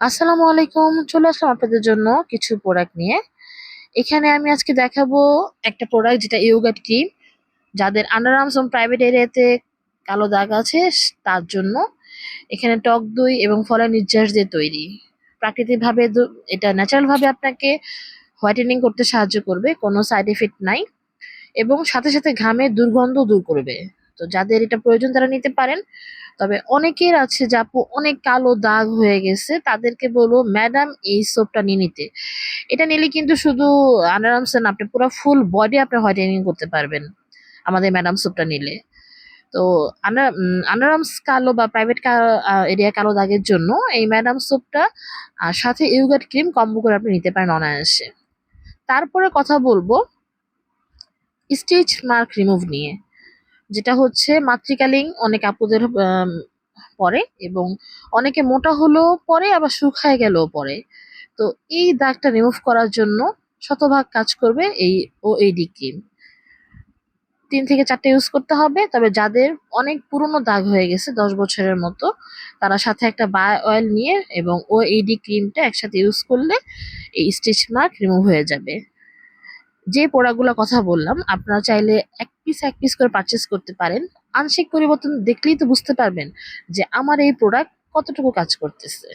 আসসালামু আলাইকুম, চলে আসলাম আপনাদের জন্য কিছু প্রোডাক্ট নিয়ে। এখানে আমি আজকে দেখাবো একটা প্রোডাক্ট যেটা ইয়োগাট ক্রিম যাদের আন্ডার আর্মস এবং প্রাইভেট এরিয়াতে কালো দাগ আছে, তার জন্য। এখানে টক দই এবং ফলের নির্যাস দিয়ে তৈরি। প্রাকৃতিকভাবে এটা ন্যাচারালভাবে আপনাকে হোয়াইটেনিং করতে সাহায্য করবে, কোনো সাইড এফেক্ট নাই। এবং সাথে সাথে ঘামে দুর্গন্ধ দূর করবে। তো যাদের এটা প্রয়োজন তারা নিতে পারেন। তবে অনেকের আছে যে আপু, অনেক কালো দাগ হয়ে গেছে, তাদেরকে বলব ম্যাডাম এই সোপটা নিয়ে নিতে। এটা নিলে কিন্তু শুধু আন্ডারআর্মস না, আপনি পুরো ফুল বডি আপনি হোয়াইটেনিং করতে পারবেন, আমাদের ম্যাডাম সোপটা নিলে। তো আন্ডারআর্মস কালো বা প্রাইভেট এরিয়া কালো দাগের জন্য এই ম্যাডাম সোপটা সাথে ইউগাট ক্রিম কম্বো করে আপনি নিতে পারেন অনায়াসে। তারপরে কথা বলব স্টিচ মার্ক রিমুভ নিয়ে। যেটা হচ্ছে মাতৃকালীন অনেক আপুদের পরে এবং অনেকে মোটা হলেও পরে, আবার শুকায় গেলেও পরে। তো এই দাগটা রিমুভ করার জন্য শতভাগ কাজ করবে এই ও এইডি ক্রিম তিন থেকে চারটে ইউজ করতে হবে, তবে যাদের অনেক পুরনো দাগ হয়ে গেছে, দশ বছরের মতো, তারা সাথে একটা বায় অয়েল নিয়ে এবং ও এইডি ক্রিমটা একসাথে ইউজ করলে এই স্টিচ মার্ক রিমুভ হয়ে যাবে। যে পোড়াগুলো কথা বললাম, আপনারা চাইলে এক পিস এক পিস করে পারচেস করতে পারেন। আংশিক পরিবর্তন দেখলেই তো বুঝতে পারবেন যে আমার এই প্রোডাক্ট কতটুকু কাজ করতেছে।